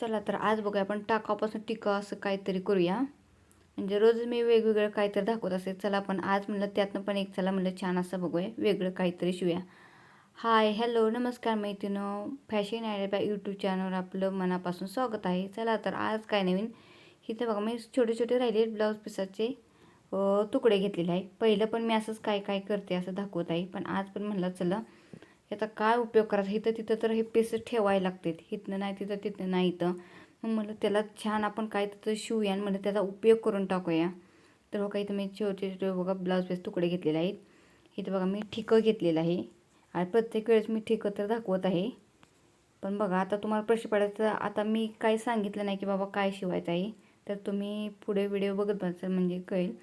चला तर आज बघूया आपण टाकापासून टिका असं काहीतरी करूया. म्हणजे रोज मी वेगवेगळं काहीतरी दाखवत असे. चला पण आज म्हणलं त्यातनं पण एक चला म्हणलं छान असं बघूया वेगळं काहीतरी शिवूया. हाय हॅलो नमस्कार मैत्रिणं. फॅशन आयडिया यूट्यूब चॅनलवर आपलं मनापासून स्वागत आहे. चला तर आज काय नवीन? इथं बघा मी छोटे छोटे राहिले ब्लाऊज पिसाचे तुकडे घेतलेले आहे. पहिलं पण मी असंच काय काय करते असं दाखवत आहे. पण आज पण म्हणलं चला याचा काय उपयोग करायचा? इथं तिथं तर हे पीस ठेवायला लागतात इथनं नाही तिथं तिथं नाही इथं. मग म्हटलं त्याला छान आपण काय तिथं शिवूया आणि त्याचा उपयोग करून टाकूया. तर बघा इथं मी छोटे छोटे बघा ब्लाऊज पीस तुकडे घेतलेले आहेत. इथं बघा मी ठिकं घेतलेलं आहे. आणि प्रत्येक वेळेस मी ठिकं तर दाखवत आहे. पण बघा आता तुम्हाला प्रश्न पडायचा आता मी काही सांगितलं नाही की बाबा काय शिवायचं आहे तर तुम्ही पुढे व्हिडिओ बघत बसाल म्हणजे कळेल.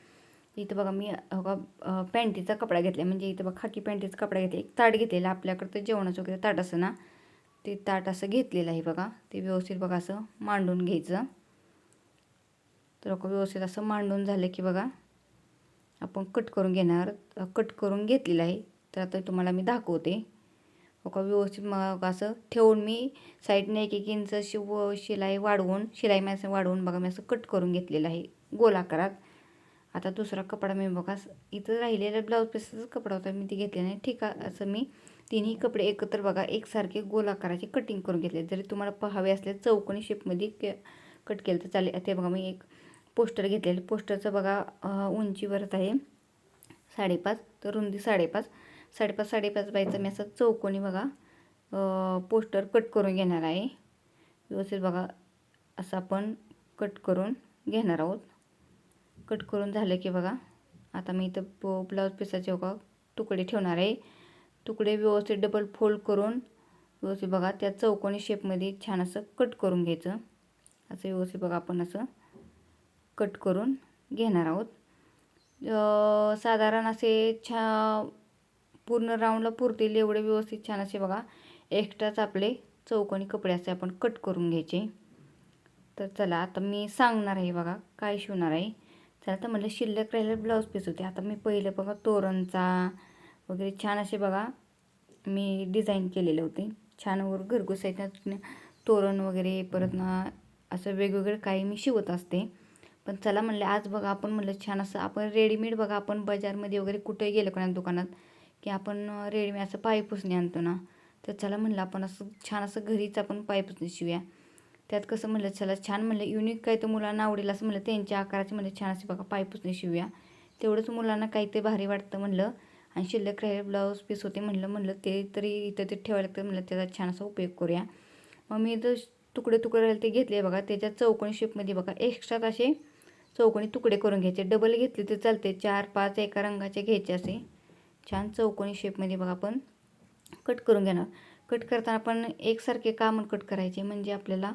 इथं बघा मी बघा पॅन्टीचा कपडा घेतला म्हणजे इथं बघा खाकी पॅन्टीचा कपडा घेतला एक ताट घेतलेला आपल्याकडं. तर जेवणाचं वगैरे ताट असं ना ते ताट असं घेतलेलं आहे बघा. ते व्यवस्थित बघा असं मांडून घ्यायचं. तर बघा व्यवस्थित असं मांडून झालं की बघा आपण कट करून घेणार. कट करून घेतलेलं आहे. तर आता तुम्हाला मी दाखवते. बघा व्यवस्थित मग असं ठेवून मी साईडने एक एक इंच शिव शिलाई वाढवून शिलाई मी असं वाढवून बघा मी असं कट करून घेतलेलं आहे. गोलाकारात आता दुसरा कपडा मी बघा इथं राहिलेला ब्लाऊज पीसचाच कपडा होता मी ती घेतले नाही. ठीक आहे असं मी तिन्ही कपडे एकत्र बघा एकसारखे गोल आकाराचे कटिंग करून घेतले. जरी तुम्हाला पहावे असले चौकोनी शेपमध्ये के कट केलं तर चालेल. ते बघा मी एक पोस्टर घेतलेलं. पोस्टरचं बघा उंचीवरच आहे. साडेपाच तर रुंदी साडेपाच. साडेपाच साडेपाच बायचं. मी असं चौकोनी बघा पोस्टर कट करून घेणार आहे. व्यवस्थित बघा असं आपण कट करून घेणार आहोत. कट करून झालं की बघा. आता मी इथं पो ब्लाऊज पिसाचे बघा तुकडे ठेवणार आहे. तुकडे व्यवस्थित डबल फोल्ड करून व्यवस्थित बघा त्या चौकोनी शेपमध्ये छान असं कट करून घ्यायचं. असं व्यवस्थित बघा आपण असं कट करून घेणार आहोत. साधारण असे छा पूर्ण राऊंडला पुरतील एवढे व्यवस्थित छान असे बघा. एक्स्ट्राच आपले चौकोनी कपडे असे आपण कट करून घ्यायचे. तर चला आता मी सांगणार आहे बघा काय शिवणार आहे. चला तर म्हटलं शिल्लक राहिलेले ब्लाऊज पीस होते. आता मी पहिलं बघा तोरणचा वगैरे छान असे बघा मी डिझाईन केलेले होते. छान वर घरगुती तोरण वगैरे परत ना असं वेगवेगळं काही मी शिवत असते. पण चला म्हणलं आज बघा आपण म्हणलं छान असं आपण रेडीमेड बघा आपण बाजारमध्ये वगैरे कुठे गेलो कोणा दुकानात की आपण रेडीमेड असं पायपुसणी आणतो ना. तर चला म्हणलं आपण असं छान असं घरीच आपण पायपुसणी शिवूया. त्यात कसं म्हणलं चला छान म्हणलं युनिक काय तर मुलांना आवडेल असं म्हणलं त्यांच्या आकाराचे म्हणलं छान असे बघा पायपुसणे शिवूया. तेवढंच मुलांना काही ते भारी वाटतं म्हणलं. आणि शिल्लक राहिले ब्लाऊज पीस होते म्हणलं म्हणलं ते तरी इथं ते ठेवायला लागतं म्हणलं त्याचा छान असा उपयोग करूया. मग मी तर तुकडे तुकडे राहिले ते घेतले बघा त्याच्या चौकोनी शेपमध्ये बघा एक्स्ट्रा असे चौकोनी तुकडे करून घ्यायचे. डबल घेतले तर चालते चार पाच एका रंगाचे घ्यायचे असे. छान चौकोनी शेपमध्ये बघा आपण कट करून घेणार. कट करताना आपण एकसारखे कामन कट करायचे म्हणजे आपल्याला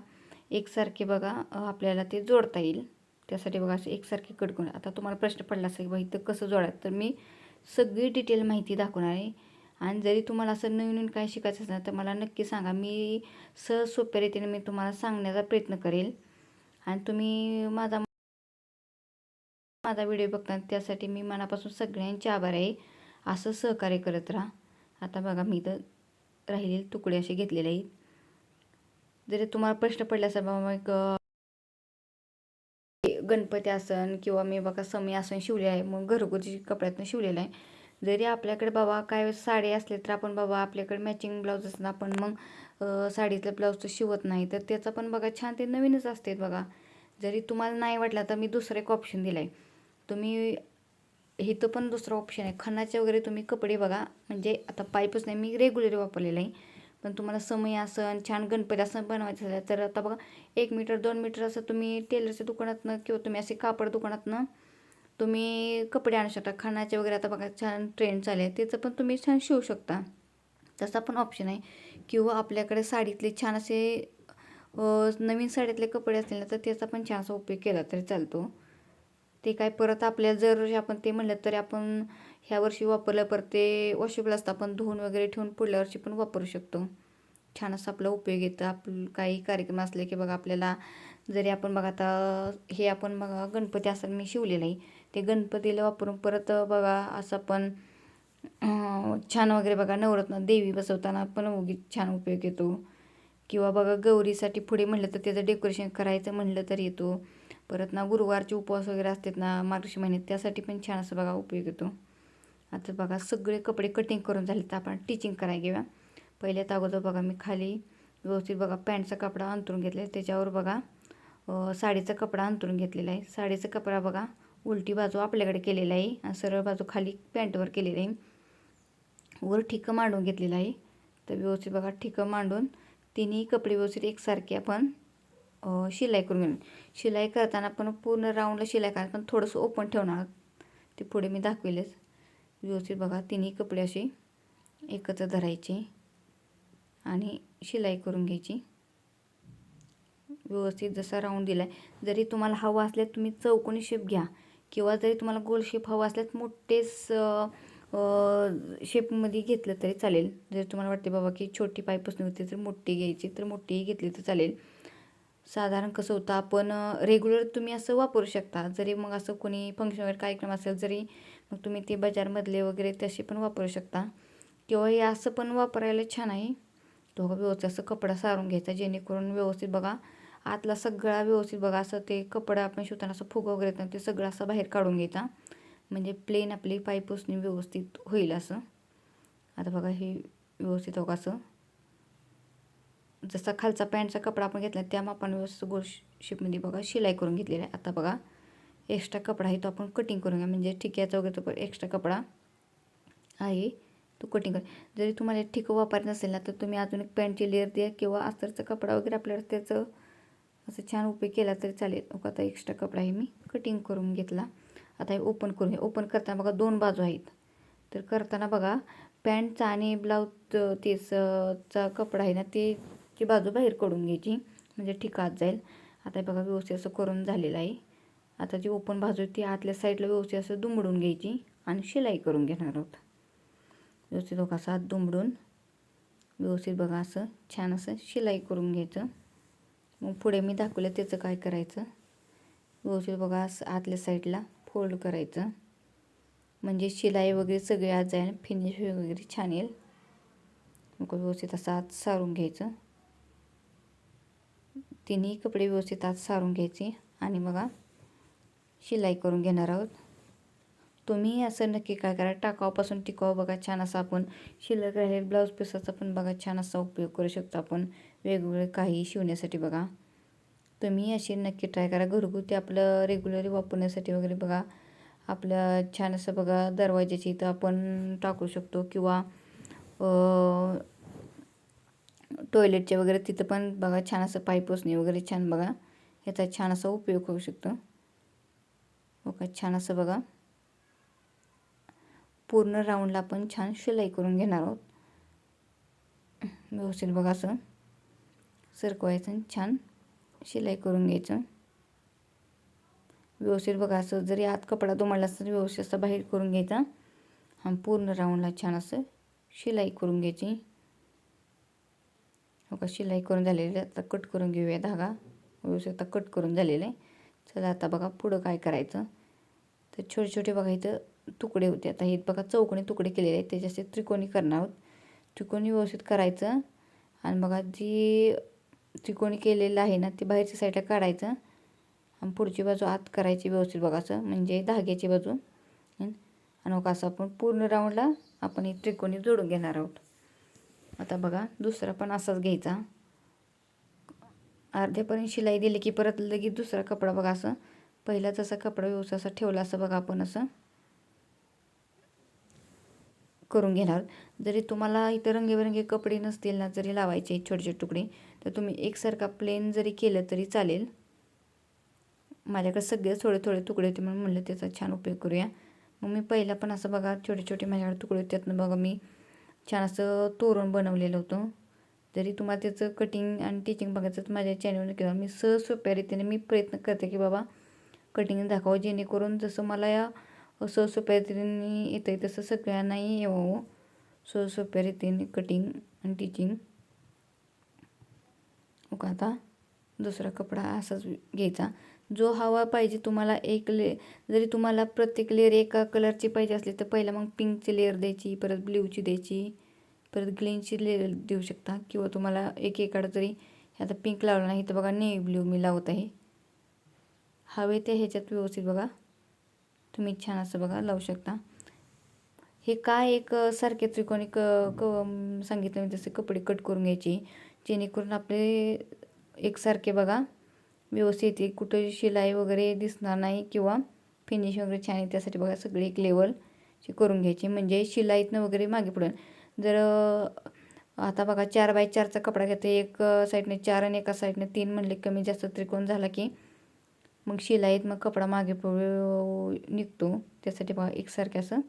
एकसारखे बघा आपल्याला ते जोडता येईल. त्यासाठी बघा असं एकसारखे कट करून. आता तुम्हाला प्रश्न पडला असेल की बा इथं कसं जोडायचं? तर मी सगळी डिटेल माहिती दाखवणार आहे. आणि जरी तुम्हाला असं नवीन नवीन काय शिकायचं असेल तर मला नक्की सांगा. मी सहज सोप्या रीतीने मी तुम्हाला सांगण्याचा प्रयत्न करेल. आणि तुम्ही माझा माझा व्हिडिओ बघता त्यासाठी मी मनापासून सगळ्यांचे आभार आहे. असं सहकार्य करत राहा. आता बघा मी तर राहिलेले तुकडे असे घेतलेले आहेत जरी तुम्हाला प्रश्न पडला असेल बाबा एक गणपती आसन किंवा मी बघा समी आसन शिवले आहे मग घरगुती कपड्यातनं शिवलेलं आहे. जरी आपल्याकडे बाबा काय साडी असले तर आपण बाबा आपल्याकडे मॅचिंग ब्लाऊज असणार आपण मग साडीतलं ब्लाऊज तर शिवत नाही. तर त्याचं पण बघा छान ते नवीनच असते बघा. जरी तुम्हाला नाही वाटलं तर मी दुसरं एक ऑप्शन दिला आहे तुम्ही इथं पण दुसरं ऑप्शन आहे. खणाचे वगैरे तुम्ही कपडे बघा. म्हणजे आता पाईपच नाही मी रेग्युलर वापरलेलं आहे. पण तुम्हाला समय आसन छान गणपती असं बनवायचं झालं तर आता बघा एक मीटर दोन मीटर असं तुम्ही टेलरच्या दुकानातनं किंवा तुम्ही असे कापड दुकानातनं तुम्ही कपडे आणू शकता. खाण्याचे वगैरे आता बघा छान ट्रेंड चालू आहे. त्याचं पण तुम्ही छान शिवू शकता. तसा पण ऑप्शन आहे. किंवा आपल्याकडे साडीतले छान असे नवीन साडीतले कपडे असतील ना तर त्याचा पण छान असा उपयोग केला तरी चालतो. ते काय परत आपल्याला जर आपण ते म्हणलं तरी आपण ह्या वर्षी वापरलं परते ते वॉशेबल असतं आपण धुवून वगैरे ठेवून पुढल्या वर्षी पण वापरू शकतो. छान असा आपला उपयोग येतं. आपलं काही कार्यक्रम असले की बघा आपल्याला जरी आपण बघा आता हे आपण बघा गणपती असं मी शिवलेलं आहे. ते गणपतीला वापरून परत बघा असं आपण छान वगैरे बघा नवरत्न देवी बसवताना पण उगीच छान उपयोग येतो. किंवा बघा गौरीसाठी पुढे म्हणलं तर त्याचं डेकोरेशन करायचं म्हणलं तर येतो. परत ना गुरुवारचे उपवास वगैरे असतात ना मार्गशी महिन्यात त्यासाठी पण छान असं बघा उपयोग येतो. आता बघा सगळे कपडे कटिंग करून झाले तर आपण टिचिंग करायला घेऊया. पहिल्यात अगोदर बघा मी खाली व्यवस्थित बघा पॅन्टचा कपडा अंतरून घेतला आहे. त्याच्यावर बघा साडीचा कपडा अंतरून घेतलेला आहे. साडीचा कपडा बघा उलटी बाजू आपल्याकडे केलेला आहे आणि सरळ बाजू खाली पॅन्टवर केलेली आहे. वर ठिकं मांडून घेतलेलं आहे. तर व्यवस्थित बघा ठिकं मांडून तिन्ही कपडे व्यवस्थित एकसारखे आपण शिलाई करून घेणार शिलाई करताना आपण पूर्ण राऊंडला शिलाई करा पण थोडंसं ओपन ठेवणार. ते पुढे मी दाखवेलच. व्यवस्थित बघा तिन्ही कपडे असे एकत्र धरायचे आणि शिलाई करून घ्यायची. व्यवस्थित जसा राऊंड दिला आहे जरी तुम्हाला हवा असल्यास तुम्ही चौकोनी शेप घ्या किंवा जरी तुम्हाला गोल शेप हवा असल्यास मोठेच शेपमध्ये घेतलं तरी चालेल. जर तुम्हाला वाटते बाबा की छोटी पायपासून होती तर मोठी घ्यायची तर मोठीही घेतली तर चालेल. साधारण कसं होतं आपण रेग्युलर तुम्ही असं वापरू शकता. जरी मग असं कोणी फंक्शन वगैरे कार्यक्रम असेल जरी मग तुम्ही ते बाजारमधले वगैरे तसे पण वापरू शकता. किंवा हे असं पण वापरायला छान आहे. तो व्यवस्थित असं कपडा सारून घ्यायचा जेणेकरून व्यवस्थित बघा आतला सगळा व्यवस्थित बघा असं ते कपडा आपण शिवताना असं फुगं वगैरे येतं ते सगळं असं बाहेर काढून घ्यायचा. म्हणजे प्लेन आपली पायपुसणी व्यवस्थित होईल असं. आता बघा हे व्यवस्थित हो असं. जसा खालचा पॅन्टचा कपडा आपण घेतला त्या मापाने व्यवस्थित गोल शेपमध्ये बघा शिलाई करून घेतलेली आहे. आता बघा. एक्स्ट्रा कपडा आहे तो आपण कटिंग करून घ्या म्हणजे ठिक्याचा वगैरे तो एक्स्ट्रा कपडा आहे तो कटिंग कर. जरी तुम्हाला ठिकं वापरत नसेल ना तर तुम्ही अजून एक पॅन्टची लेअर द्या किंवा अस्तरचा कपडा वगैरे आपल्याला त्याचं असं छान उपयोग केला तरी चालेल. ओके आता एक्स्ट्रा कपडा आहे मी कटिंग करून घेतला. आता हे ओपन करून घ्या ओपन करताना बघा दोन बाजू आहेत. तर करताना बघा पॅन्टचा आणि ब्लाऊज तेच चा कपडा आहे ना ते ची बाजू बाहेर काढून घ्यायची. म्हणजे ठिकात जाईल. आता हे बघा व्यवस्थित असं करून झालेलं आहे. आता जी ओपन बाजू आहे ती आतल्या साईडला व्यवस्थित असं दुमडून घ्यायची आणि शिलाई करून घेणार आहोत. व्यवस्थित बघा असं दुमडून व्यवस्थित बघा असं छान असं शिलाई करून घ्यायचं. मग पुढे मी दाखवलं त्याचं काय करायचं. व्यवस्थित बघा असं आतल्या साईडला फोल्ड करायचं. म्हणजे शिलाई वगैरे सगळे आत जाईल फिनिश वगैरे छान येईल. मग व्यवस्थित असं आत सारून घ्यायचं. तिन्ही कपडे व्यवस्थित आत सारून घ्यायचे. आणि बघा शिलाई करून घेणार आहोत. तुम्ही असं नक्की काय करा टाकावापासून टिकाव बघा छान असा आपण शिल्लक राहिले ब्लाऊज पिसाचा पण बघा छान असा उपयोग करू शकतो आपण. वेगवेगळे काही शिवण्यासाठी बघा. तुम्ही अशी नक्की ट्राय करा. घरगुती आपलं रेग्युलरी वापरण्यासाठी वगैरे बघा. आपलं छान असं बघा दरवाज्याची इथं आपण टाकू शकतो किंवा टॉयलेटचे वगैरे तिथं पण बघा छान असं पाईपोसणी वगैरे छान बघा. ह्याचा छान असा उपयोग होऊ शकतो. बघा छान असं बघा. पूर्ण राऊंडला आपण छान शिलाई करून घेणार आहोत. व्यवस्थित बघा असं. सरकवायचं छान शिलाई करून घ्यायचं. व्यवस्थित बघा असं जरी आत कपडा दुमडला असं व्यवस्थित असं बाहेर करून घ्यायचा. हा पूर्ण राऊंडला छान असं शिलाई करून घ्यायची. हो का शिलाई करून झालेली आता कट करून घेऊया धागा. व्यवस्थित आता कट करून झालेलं आहे. चला आता बघा पुढं काय करायचं. तर छोटे छोटे बघा इथं तुकडे होते. आता हे बघा चौकोनी तुकडे केलेले आहेत. त्याच्याशी त्रिकोणी करणार आहोत. त्रिकोणी व्यवस्थित करायचं. आणि बघा जी त्रिकोणी केलेलं आहे ना ते बाहेरच्या साईडला काढायचं. आणि पुढची बाजू आत करायची व्यवस्थित बघा असं. म्हणजे धाग्याची बाजू. आणि मग असं आपण पूर्ण राऊंडला आपण ही त्रिकोणी जोडून घेणार आहोत. आता बघा दुसरा पण असाच घ्यायचा. अर्ध्यापर्यंत शिलाई दिली की परत लगेच दुसरा कपडा बघा असं. पहिला जसा कपडा व्यवस्थित असा ठेवला असं बघा आपण असं. करून घेणार. जरी तुम्हाला इथं रंगीबेरंगी कपडे नसतील ना जरी लावायचे छोटे छोटे तुकडे तर तुम्ही एकसारखा प्लेन जरी केलं तरी चालेल. माझ्याकडे सगळे थोडे थोडे तुकडे होते म्हणून म्हणलं त्याचा छान उपयोग करूया. मग मी पहिला पण असं बघा छोटे छोटे माझ्याकडे तुकडे होते. त्यातनं बघा मी छान असं तोरण बनवलेलं होतं. जरी तुम्हाला त्याचं कटिंग आणि टिचिंग बघायचं तर माझ्या चॅनलवर केलं मी सहज सोप्या रीतीने मी प्रयत्न करते की बाबा कटिंग दाखवावं जेणेकरून जसं मला या सहज सोप्या रीतीने येतं आहे तसं सगळ्यांनाही यावं. सहज सोप्या रीतीने कटिंग आणि टिचिंग मग आता दुसरा कपडा असाच घ्यायचा. जो हवा पाहिजे तुम्हाला एक ले जरी तुम्हाला प्रत्येक लेअर एका कलरची पाहिजे असली तर पहिला मग पिंकची लेअर द्यायची परत ब्ल्यूची द्यायची परत ग्रीनची लेअर देऊ शकता. किंवा तुम्हाला एक एकाडं जरी आता पिंक लावलं नाही तर बघा नेव्ही ब्ल्यू मी लावत आहे. हवे ते ह्याच्यात व्यवस्थित बघा. तुम्ही छान असं बघा लावू शकता. हे काय एक सारखे त्रिकोणी क क सांगितलं मी तसे कपडे कट करून घ्यायचे. जेणेकरून आपले एकसारखे बघा. व्यवस्थित येते कुठं शिलाई वगैरे दिसणार नाही किंवा फिनिश वगैरे छान आहे त्यासाठी बघा सगळे एक लेवल करून घ्यायचे. म्हणजे शिलाईतनं वगैरे मागे पडेल जर आता बघा चार बाय चारचा कपडा घेते एक साईडने चार आणि एका साईडने तीन म्हणले कमी जास्त त्रिकोण झाला की मग शिलाईत मग कपडा मागे निघतो. त्यासाठी बघा एकसारखं असं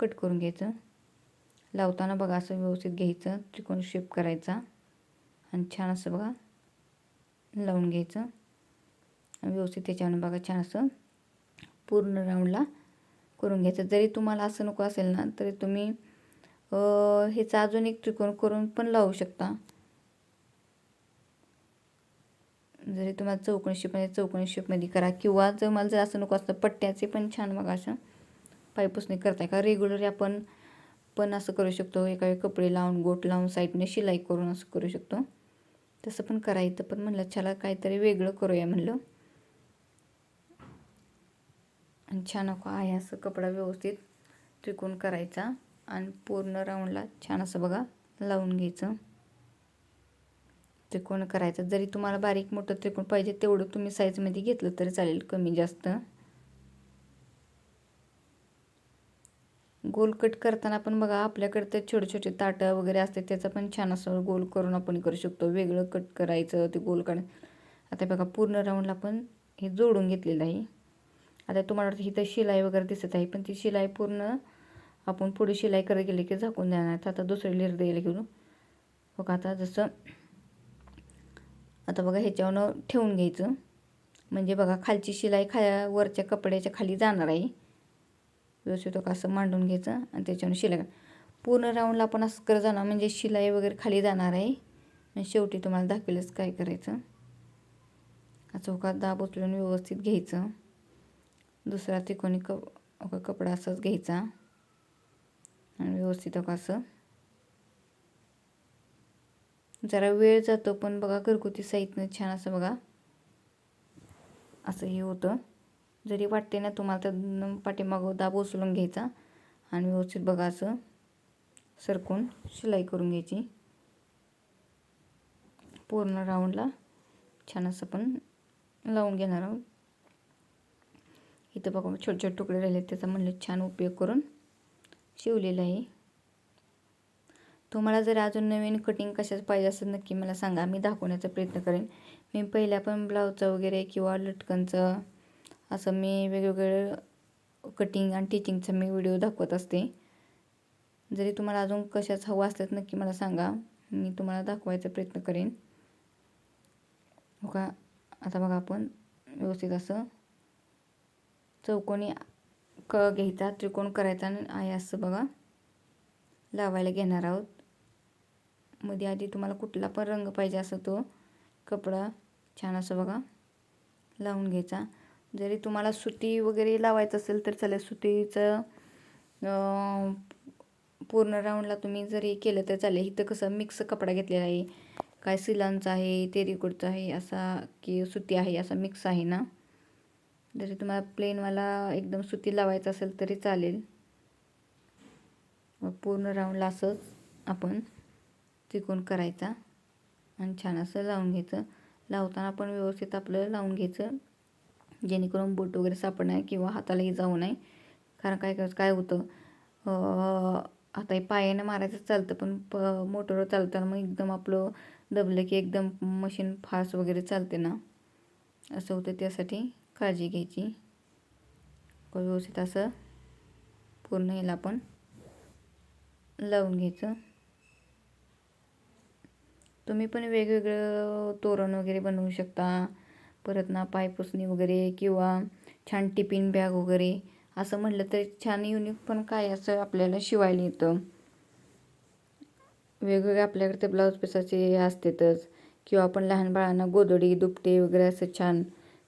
कट करून घ्यायचं. लावताना बघा असं व्यवस्थित घ्यायचं. त्रिकोण शेप करायचा. आणि छान असं बघा लावून घ्यायचं. व्यवस्थित त्याच्यावर बघा छान असं पूर्ण राऊंडला करून घ्यायचं. जरी तुम्हाला असं नको असेल ना तरी तुम्ही ह्याचा अजून एक त्रिकोण करून पण लावू शकता. जरी तुम्हाला चौकोनी शेपमध्ये म्हणजे चौकोनी शेपमध्ये करा किंवा जर मला जर असं नको असतं पट्ट्याचे पण छान बघा असं. पायपुसणी करताय का? रेग्युलर आपण पण असं करू शकतो. एका कपडे लावून गोट लावून साईडने शिलाई करून असं करू शकतो. तसं पण करायचं पण म्हणलं छाला काहीतरी वेगळं करूया म्हणलं. आणि छान नको आहे असं कपडा व्यवस्थित त्रिकोण करायचा. आणि पूर्ण राऊंडला छान असं बघा लावून घ्यायचं. त्रिकोण करायचं. जरी तुम्हाला बारीक मोठं त्रिकोण पाहिजे तेवढं तुम्ही साईजमध्ये घेतलं तरी चालेल कमी जास्त. गोल कट करताना पण बघा आपल्याकडे ते छोटे छोटे ताटं वगैरे असते त्याचं पण छान असं गोल करून आपण करू शकतो. वेगळं कट करायचं ते गोल काढ. आता बघा पूर्ण राऊंडला पण हे जोडून घेतलेलं आहे. आता तुम्हाला वाटतं इथं शिलाई वगैरे दिसत आहे पण ती शिलाई पूर्ण आपण पुढे शिलाई करत गेली की झाकून देणार. आता दुसरी लेर द्यायला घेऊन. बघा आता जसं आता बघा ह्याच्यावर ठेवून घ्यायचं. म्हणजे बघा खालची शिलाई खा वरच्या कपड्याच्या खाली जाणार आहे. व्यवस्थित असं मांडून घ्यायचं आणि त्याच्यावर शिलाई पूर्ण राऊंडला आपण असं करत जाणार म्हणजे शिलाई वगैरे खाली जाणार आहे. आणि शेवटी तुम्हाला दाखवेलच काय करायचं. चौकात दाब उचलून व्यवस्थित घ्यायचं. दुसरा त्रिकोणी कप कपडा असाच घ्यायचा. आणि व्यवस्थित असं जरा वेळ जातो पण बघा घरगुती साहित्य छान असं बघा. असं हे होतं. जरी वाटते ना तुम्हाला तर पाठीमागं दाब उचलून घ्यायचा. आणि व्यवस्थित बघा असं सरकून शिलाई करून घ्यायची. पूर्ण राऊंडला छान असं पण लावून घेणार आहोत. इथं बघा छोटे छोटे तुकडे राहिले त्याचा म्हणलं छान उपयोग करून शिवलेला आहे. तुम्हाला जर अजून नवीन कटिंग कशाच पाहिजे असेल नक्की मला सांगा. मी दाखवण्याचा प्रयत्न करेन. मी पहिल्या पण ब्लाऊजचं वगैरे किंवा लटकनचं असं मी वेगवेगळं कटिंग आणि टिचिंगचा मी व्हिडिओ दाखवत असते. जरी तुम्हाला अजून कशाच हवं असलं नक्की मला सांगा. मी तुम्हाला दाखवायचा प्रयत्न करेन. हो का आता बघा आपण व्यवस्थित असं चौकोनी क घ्यायचा त्रिकोण करायचा आणि आहे असं बघा. लावायला घेणार आहोत. मध्ये आधी तुम्हाला कुठला पण रंग पाहिजे असं तो कपडा छान असं बघा लावून घ्यायचा. जरी तुम्हाला सुती वगैरे लावायचं असेल तर चालेल सुतीचं पूर्ण राऊंडला तुम्ही जरी केलं तर चालेल. इथं कसं मिक्स कपडा घेतलेला आहे. काय सिलांचा आहे तेरिकोटचा आहे असा की सुती आहे असा मिक्स आहे ना. जरी तुम्हाला प्लेनवाला एकदम सुती लावायचं असेल तरी चालेल. पूर्ण राऊंडला असंच आपण त्रिकोण करायचा आणि छान असं लावून घ्यायचं. लावताना पण व्यवस्थित आपलं लावून घ्यायचं. जेणेकरून बोट वगैरे सापडणार किंवा हातालाही जाऊ नये. कारण काय काय होतं आता हे पायानं मारायचं चालतं पण प मोटरवर चालताना मग एकदम आपलं दबलं की एकदम मशीन फास्ट वगैरे चालते ना. असं होतं त्यासाठी काळजी घ्यायची. व्यवस्थित असं पूर्ण याला आपण लावून घ्यायचं. तुम्ही पण वेगवेगळं तोरण वगैरे बनवू शकता. परत ना पायपुसणी वगैरे किंवा छान टिफिन बॅग वगैरे. असं म्हटलं तरी छान युनिक पण काय असं आपल्याला शिवायला येतं. वेगवेगळे आपल्याकडे ते ब्लाऊज पिसाचे असतातच. किंवा आपण लहान बाळांना गोदडी दुपटे वगैरे असं छान.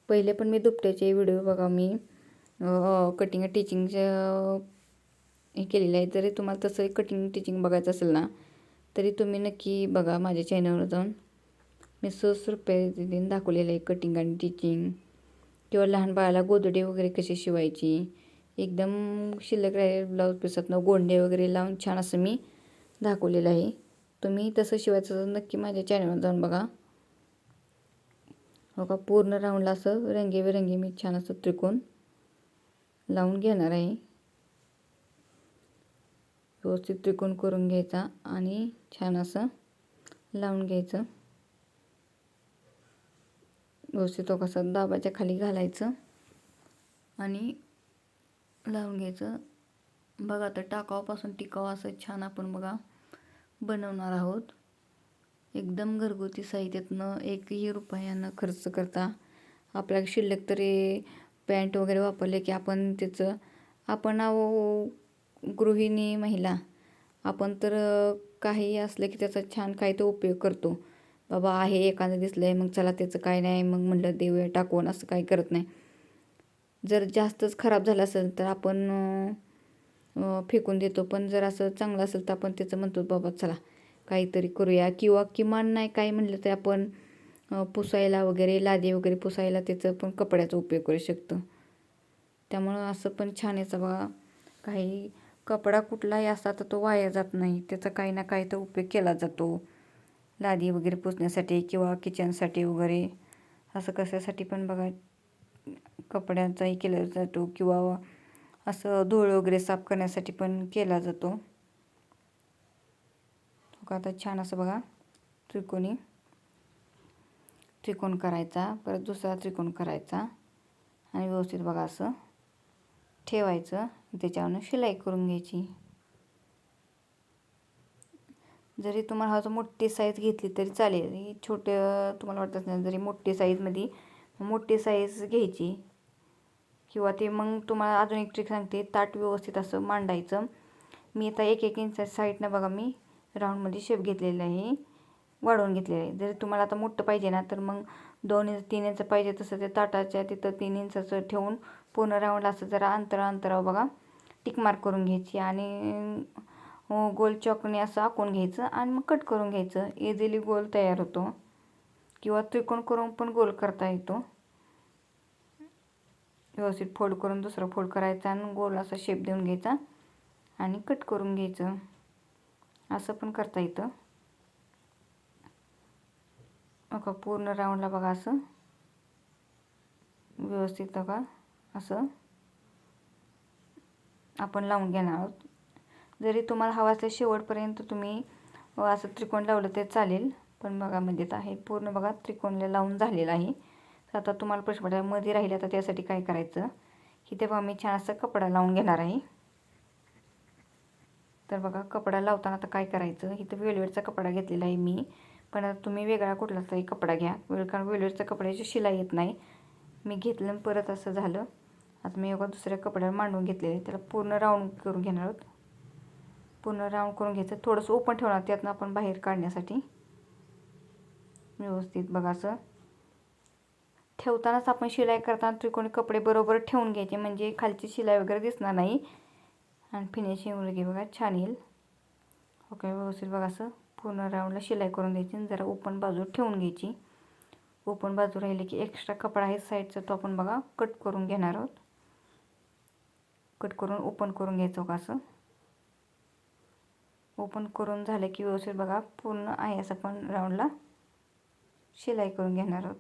पहिले पण मी दुपट्याचे व्हिडिओ बघा मी कटिंग टिचिंगच्या हे केलेलं आहे. जरी तुम्हाला तसं कटिंग टिचिंग बघायचं असेल ना तरी तुम्ही नक्की बघा माझ्या चॅनलवर जाऊन मी सहज रुपये दाखवलेलं आहे कटिंग आणि टिचिंग किंवा लहान बाळाला गोदडे वगैरे कशी शिवायची? एकदम शिल्लक राहिले ब्लाऊज पिसातनं गोंडे वगैरे लावून छान असं मी दाखवलेलं आहे. तुम्ही तसं शिवायचं तर नक्की माझ्या चॅनलवर जाऊन बघा. हो का? पूर्ण राऊंडला असं रंगीबेरंगी मी छान असं त्रिकोण लावून घेणार आहे. व्यवस्थित त्रिकोण करून घ्यायचा आणि छान असं लावून घ्यायचं. व्यवस्थित तो कसं दाबाच्या खाली घालायचं. आणि लावून घ्यायचं. बघा तर टाकावापासून टिकाव असं छान आपण बघा बनवणार आहोत. एकदम घरगुती साहित्यातनं एकही रुपयानं खर्च करता आपल्या शिल्लक तरी पॅन्ट वगैरे वापरले की आपण त्याचं आपण आहो गृहिणी महिला आपण तर काही असलं की त्याचा छान काही तर उपयोग करतो. बाबा आहे एखादं दिसलं आहे मग चला त्याचं काय नाही मग म्हणलं देऊया टाकून असं काही करत नाही. जर जास्तच खराब झालं असेल तर आपण फेकून देतो. पण जर असं चांगलं असेल तर आपण त्याचं म्हणतो बाबा चला काहीतरी करूया. किंवा किमान नाही काय म्हणलं तर आपण पुसायला वगैरे लादी वगैरे पुसायला त्याचं पण कपड्याचा उपयोग करू शकतो. त्यामुळं असं पण छान याचा बघा काही कपडा कुठलाही असला तर तो वाया जात नाही. त्याचा काही ना काही तर उपयोग केला जातो. लादी वगैरे पुसण्यासाठी किंवा किचनसाठी वगैरे. असं कशासाठी पण बघा कपड्यांचाही केला जातो किंवा असं धूळ वगैरे साफ करण्यासाठी पण केला जातो. आता छान असं बघा त्रिकोणी. त्रिकोण करायचा परत दुसरा त्रिकोण करायचा. आणि व्यवस्थित बघा असं. ठेवायचं. त्याच्यावरनं शिलाई करून घ्यायची. जरी तुम्हाला हवं मोठी साईज घेतली तरी चालेल. छोटं तुम्हाला वाटत नाही जरी मोठी साईजमध्ये मोठी साईज घ्यायची. किंवा ते मग तुम्हाला अजून एक ट्रिक सांगते. ताट व्यवस्थित असं मांडायचं. मी आता एक एक इंच साईडनं बघा मी राऊंडमध्ये शेप घेतलेला आहे. वाढवून घेतलेलं आहे. जर तुम्हाला आता मोठं पाहिजे ना तर मग दोन इंच तीन इंच पाहिजे तसं ते ताटाच्या तिथं तीन इंचाचं ठेवून पूर्ण राऊंड असं जरा अंतरा अंतरावर बघा. टिक मार्क करून घ्यायची आणि गोल चॉकने असं आखून घ्यायचं आणि मग कट करून घ्यायचं. इझिली गोल तयार होतो. किंवा त्रिकोण करून पण गोल करता येतो. व्यवस्थित फोल्ड करून दुसरं फोल्ड करायचा आणि गोल असा शेप देऊन घ्यायचा आणि कट करून घ्यायचं. असं पण करता येतं. बघा पूर्ण राऊंडला बघा असं. व्यवस्थित बघा असं. आपण लावून घेणार आहोत. जरी तुम्हाला हवा असल्या शेवटपर्यंत तुम्ही असं त्रिकोण लावलं ते चालेल. पण बघा म्हणजे आहे पूर्ण बघा त्रिकोणला लावून झालेलं आहे. तर आता तुम्हाला प्रश्न पडला मध्ये राहिले आता त्यासाठी काय करायचं? की बघा मी छान असा कपडा लावून घेणार आहे. तर बघा कपडा लावताना आता काय करायचं? इथं वेलवेटचा कपडा घेतलेला आहे मी. पण आता तुम्ही वेगळा कुठला तरी कपडा घ्या. वेळ कारण वेलवेटच्या कपड्याची शिलाई येत नाही. मी घेतलं परत असं झालं. आता मी एका दुसऱ्या कपड्यावर मांडून घेतलेले. त्याला पूर्ण राऊंड करून घेणार आहोत. पूर्ण राऊंड करून घ्यायचं. थोडंसं ओपन ठेवणार त्यातनं आपण बाहेर काढण्यासाठी. व्यवस्थित बघा असं. ठेवतानाच आपण शिलाई करताना त्रिकोणी कपडे बरोबर ठेवून घ्यायचे. म्हणजे खालची शिलाई वगैरे दिसणार नाही. आणि फिनिशिंग वगैरे बघा. छान येईल. ओके व्यवस्थित बघा असं. पूर्ण राऊंडला शिलाई करून द्यायची आणि जरा ओपन बाजू ठेवून घ्यायची. ओपन बाजू राहिले की एक्स्ट्रा कपडा आहे साईडचा तो आपण बघा कट करून घेणार आहोत. कट करून ओपन करून घ्यायचं का असं. ओपन करून झालं की व्यवस्थित बघा पूर्ण आहे असं पण राऊंडला शिलाई करून घेणार आहोत.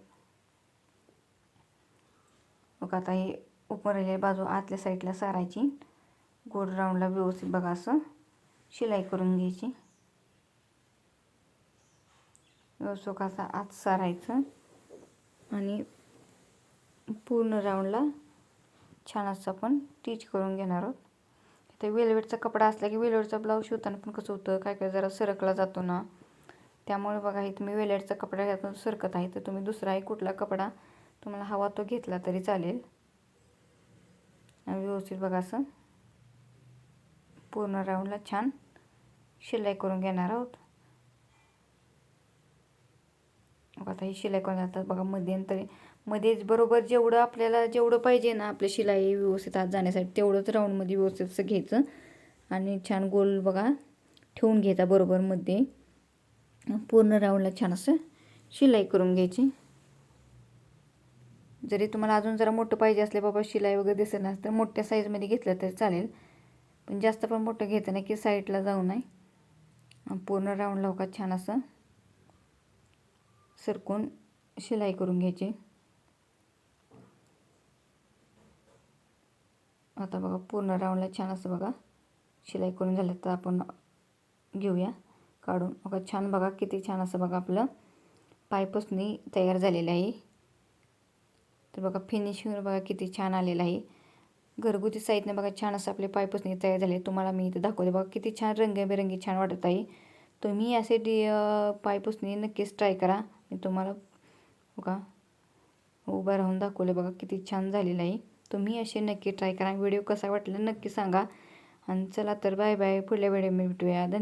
मग आता हे ओपन राहिलेली बाजू आतल्या साईडला सारायची. गोड राऊंडला व्यवस्थित बघा असं. शिलाई करून घ्यायची. व्यवस्थित असा आत सारायचं. आणि पूर्ण राऊंडला छान असं आपण टीच करून घेणार आहोत. ते वेलवेटचा कपडा असला की वेलवेटचा ब्लाऊज शिवताना पण कसं होतं काय काय जरा सरकला जातो ना. त्यामुळे बघा इथं मी वेलवेटचा कपडा घ्यातून सरकत आहे. तर तुम्ही दुसराही कुठला कपडा तुम्हाला हवा तो घेतला तरी चालेल. आणि व्यवस्थित बघा असं. पूर्ण राऊंडला छान शिलाई करून घेणार आहोत. आता ही शिलाई करून जातात बघा मध्यंतरी मध्येच बरोबर जेवढं आपल्याला जेवढं पाहिजे ना आपल्या शिलाई व्यवस्थित आत जाण्यासाठी तेवढंच राऊंडमध्ये व्यवस्थित असं घ्यायचं. आणि छान गोल बघा ठेवून घ्यायचा बरोबर मध्ये. पूर्ण राऊंडला छान असं शिलाई करून घ्यायची. जरी तुम्हाला अजून जरा मोठं पाहिजे असले बाबा शिलाई वगैरे दिसत नसतं तर मोठ्या साईजमध्ये घेतलं तरी चालेल. पण जास्त पण मोठं घेताना नाही की साईडला जाऊ नये. पूर्ण राऊंड लावका हो छान असं सरकून शिलाई करून घ्यायची. आता बघा पूर्ण राऊंडला छान असं बघा शिलाई करून झालं तर आपण घेऊया काढून. बघा छान बघा किती छान असं बघा आपलं पायपुसणी तयार झालेलं आहे. तर बघा फिनिशिंग बघा किती छान आलेलं आहे. घरगुती साईडने बघा छान असं आपले पायपुसणी तयार झाले. तुम्हाला मी इथे दाखवते बघा किती छान रंगीबेरंगी छान वाटत आहे. तुम्ही असे डी पायपसनी नक्कीच ट्राय करा. मी तुम्हाला बघा उभं राहून दाखवलं बघा किती छान झालेलं आहे. तुम्ही असे नक्की ट्राय करा. व्हिडिओ कसा वाटला नक्की सांगा. आणि चला तर बाय बाय पुढल्या वेळे भेटूया. धन्यवाद.